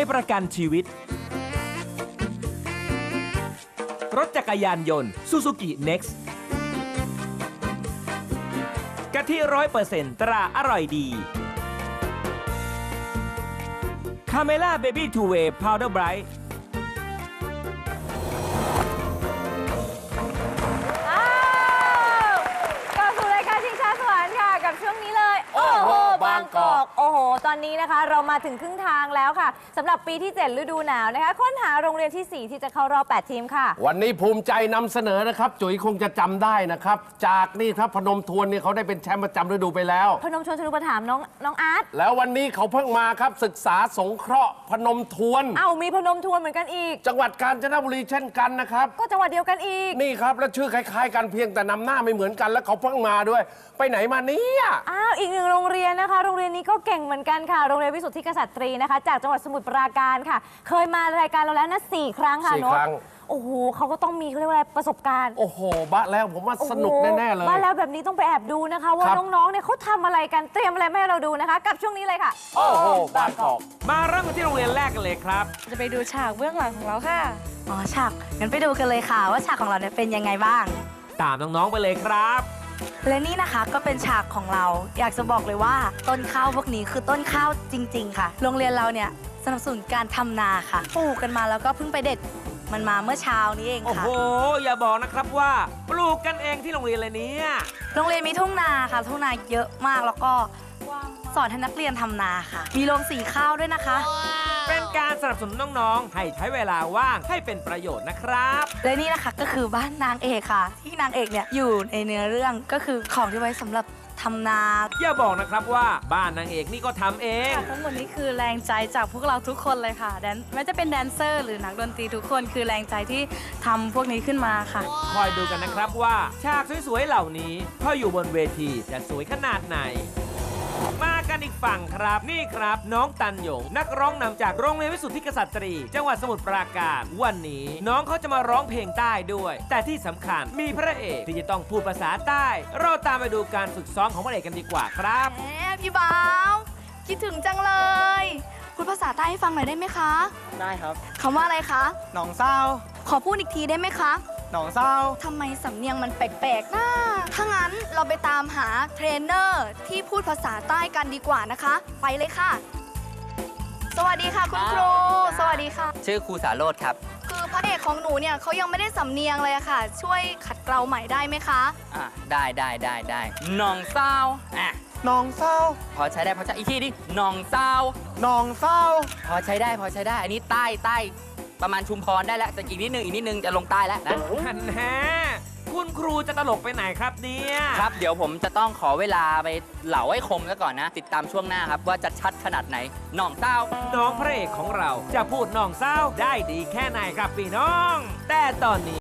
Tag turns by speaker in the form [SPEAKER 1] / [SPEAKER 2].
[SPEAKER 1] ยประกันชีวิต รถจักรยานยนต์ Suzuki Next กะทิร้อยเปอร์เซ็นต์ตราอร่อยดีคาเมล่าเบบี้ทูเวย์พาวเดอร์ไบรท์
[SPEAKER 2] อ้โหตอนนี้นะคะ เรามาถึงครึ่งทางแล้วค่ะสำหรับปีที่ 7 ฤดูหนาวนะคะ ค้นหาโรงเรียนทีสี่ 4 ที่จะเข้ารอบ 8 ทีมค่ะ
[SPEAKER 3] วันนี้ภูมิใจนำเสนอนะครับ จุ๋ยคงจะจำได้นะครับ จากนี่ครับพนมทวนเนี่ยเขาได้เป็นแชมป์ประจำฤดูไปแล้ว
[SPEAKER 2] พนมชนชนุปถัมภ์น้องน้องอาร์ต
[SPEAKER 3] แล้ววันนี้เขาเพิ่งมาครับศึกษาสงเคราะห์พนมทวน
[SPEAKER 2] เอ้ามีพนมทวนเหมือนกันอีก
[SPEAKER 3] จังหวัดกาญจนบุรีเช่นกันนะครับ
[SPEAKER 2] ก็จังหวัดเดียวกันอีก
[SPEAKER 3] นี่ครับ แล้วชื่อคล้ายๆ กันเพียงแต่นำหน้าไม่เหมือนกัน แล้วเขาเพิ่งมาด้วย ไปไหนมาเนี่ย
[SPEAKER 2] อ้าวอีกหนึ่งโรงเรียนนะคะ โรงเรียนนี้ก็เก่งเหมือนกันค่ะ โรงเรียนวิสุทธิกษัตรีนะคะ จากจังหวัดสมุทรปราการค่ะ เคยมารายการเราแล้วนะสี่ครั้งค่ะ
[SPEAKER 3] สี่
[SPEAKER 2] โน้ต
[SPEAKER 3] ครั้ง
[SPEAKER 2] โอ้โหเขาก็ต้องมีเขาเรียกว่าอะไรประสบการณ์
[SPEAKER 3] โอ้โหบะแล้วผมว่าสนุก
[SPEAKER 2] โอ้โห
[SPEAKER 3] แน่ ๆ เลย
[SPEAKER 2] บ้านแล้วแบบนี้ต้องไปแอบดูนะคะ ว่า
[SPEAKER 3] ครับ
[SPEAKER 2] น้องๆเนี่ยเขาทำอะไรกันเตรียมอะไรมาให้เราดูนะคะ กับช่วงนี้เลยค่ะ
[SPEAKER 3] โอ้โหบางกอก
[SPEAKER 1] มาเริ่มกันที่โรงเรียนแรกกันเลยครับ
[SPEAKER 4] จะไปดูฉากเบื้องหลังของเราค่ะ
[SPEAKER 5] อ๋อฉากงั้นไปดูกันเลยค่ะ ว่าฉากของเราเนี่ยเป็นยังไงบ้าง
[SPEAKER 1] ตามน้อง ๆ ไปเลยครับ
[SPEAKER 5] และนี่นะคะก็เป็นฉากของเรา อยากจะบอกเลยว่าต้นข้าวพวกนี้คือต้นข้าวจริง ๆ ค่ะ โรงเรียนเราเนี่ยสนับสนุนการทำนาค่ะปลูกกันมาแล้วก็เพิ่งไปเด็ดมันมาเมื่อเช้านี้เอง
[SPEAKER 1] โอ้
[SPEAKER 5] ค่ะ
[SPEAKER 1] โห อย่าบอกนะครับว่าปลูกกันเองที่โรงเรียนเลยเนี่ย
[SPEAKER 5] โรงเรียนมีทุ่งนาค่ะ ทุ่งนาเยอะมากแล้วก็ สอนให้นักเรียนทำนาค่ะ มีโรงสีข้าวด้วยนะคะ
[SPEAKER 1] เป็นการสนับสนุนน้องๆ ให้ใช้เวลาว่างให้เป็นประโยชน์นะครับ
[SPEAKER 5] และนี่นะคะก็คือบ้านนางเอกค่ะ ที่นางเอกเนี่ยอยู่ในเนื้อเรื่องก็คือของที่ไว้สำหรับทำนา
[SPEAKER 1] อย่าบอกนะครับว่าบ้านนางเอกนี่ก็ทำเอง
[SPEAKER 4] ทั้งหมดนี้คือแรงใจจากพวกเราทุกคนเลยค่ะแดนไม่ว่าจะเป็นแดนเซอร์ หรือนักดนตรีทุกคนคือแรงใจที่ทำพวกนี้ขึ้นมาค่ะ
[SPEAKER 1] คอยดูกันนะครับว่า ฉากสวยๆเหล่านี้พออยู่บนเวทีจะสวยขนาดไหน มากันอีกฝั่งครับ นี่ครับน้องตันหยง นักร้องนำจากโรงเรียนวิสุทธิกษัตรี จังหวัดสมุทรปราการ วันนี้น้องเขาจะมาร้องเพลงใต้ด้วย แต่ที่สำคัญมีพระเอกที่จะต้องพูดภาษาใต้ เราตามไปดูการฝึกซ้อมของพระเอกกันดีกว่าครับ
[SPEAKER 5] แหมพี่บ่าวคิดถึงจังเลยพูดภาษาใต้ให้ฟังหน่อยได้ไหมคะ
[SPEAKER 6] ได้ครับ
[SPEAKER 5] คำว่าอะไรคะ
[SPEAKER 6] หนองเศร้า
[SPEAKER 5] ขอพูดอีกทีได้ไหมคะ
[SPEAKER 6] หนองเศร้า
[SPEAKER 5] ทำไมสำเนียงมันแปลกๆนะถ้างั้นเราไปตามหาเทรนเนอร์ที่พูดภาษาใต้กันดีกว่านะคะ ไปเลยค่ะ สวัสดีค่ะคุณครู สวัสดีค่ะ
[SPEAKER 6] ชื่อครูสาโรธครับ
[SPEAKER 5] คือพระเอกของหนูเนี่ยเขายังไม่ได้สำเนียงเลยอะค่ะ ช่วยขัดเกลาใหม่ได้ไหมคะ
[SPEAKER 6] อะได้ได้ได้ได้หนองเศร้าอะ
[SPEAKER 7] หนองเศร้า
[SPEAKER 6] พอใช้ได้พอใช้อีกทีดิหนองเศร้า
[SPEAKER 7] หนองเศร้า
[SPEAKER 6] พอใช้ได้พอใช้ได้ อันนี้ใต้ใต้ ประมาณชุมพรได้แล้วแต่อีกนิดนึงอีกนิดนึงจะลงใต้แล้วนะ
[SPEAKER 1] ฮันแน่คุณครูจะตลกไปไหนครับเนี่ย
[SPEAKER 6] ครับเดี๋ยวผมจะต้องขอเวลาไปเหลาให้คมซะก่อนนะ ติดตามช่วงหน้าครับว่าจะชัดขนาดไหนหนองเศร้า
[SPEAKER 1] น้องพระเอกของเราจะพูดน้องเศร้าได้ดีแค่ไหนครับพี่น้อง แต่ตอนนี้